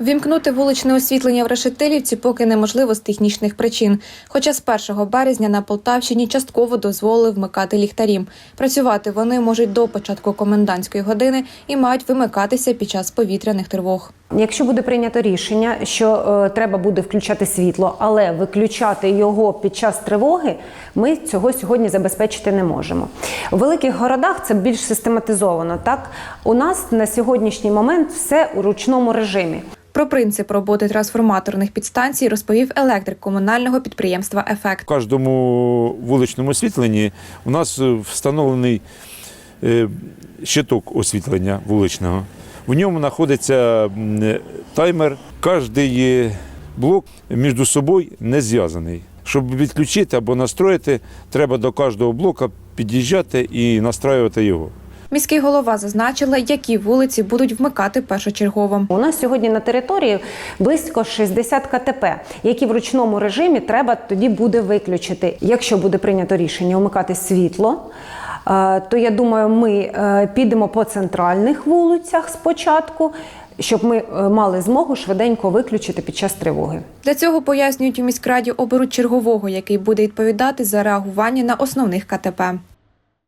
Вімкнути вуличне освітлення в Решетилівці поки неможливо з технічних причин. Хоча з 1 березня на Полтавщині частково дозволили вмикати ліхтарі. Працювати вони можуть до початку комендантської години і мають вимикатися під час повітряних тривог. Якщо буде прийнято рішення, що е, треба буде включати світло, але виключати його під час тривоги, ми цього сьогодні забезпечити не можемо. У великих городах це більш систематизовано. Так у нас на сьогоднішній момент все у ручному режимі. Про принцип роботи трансформаторних підстанцій розповів електрик комунального підприємства Ефект. В кожному вуличному освітленні у нас е, встановлений е, щиток освітлення вуличного. В ньому знаходиться таймер. Кожний блок між собою не зв'язаний. Щоб відключити або настроїти, треба до кожного блока під'їжджати і настраювати його. Міський голова зазначила, які вулиці будуть вмикати першочергово. У нас сьогодні на території близько 60 КТП, які в ручному режимі треба тоді буде виключити. Якщо буде прийнято рішення вмикати світло, то я думаю, ми е, підемо по центральних вулицях спочатку, щоб ми е, мали змогу швиденько виключити під час тривоги. Для цього пояснюють у міськраді оберуть чергового, який буде відповідати за реагування на основних КТП.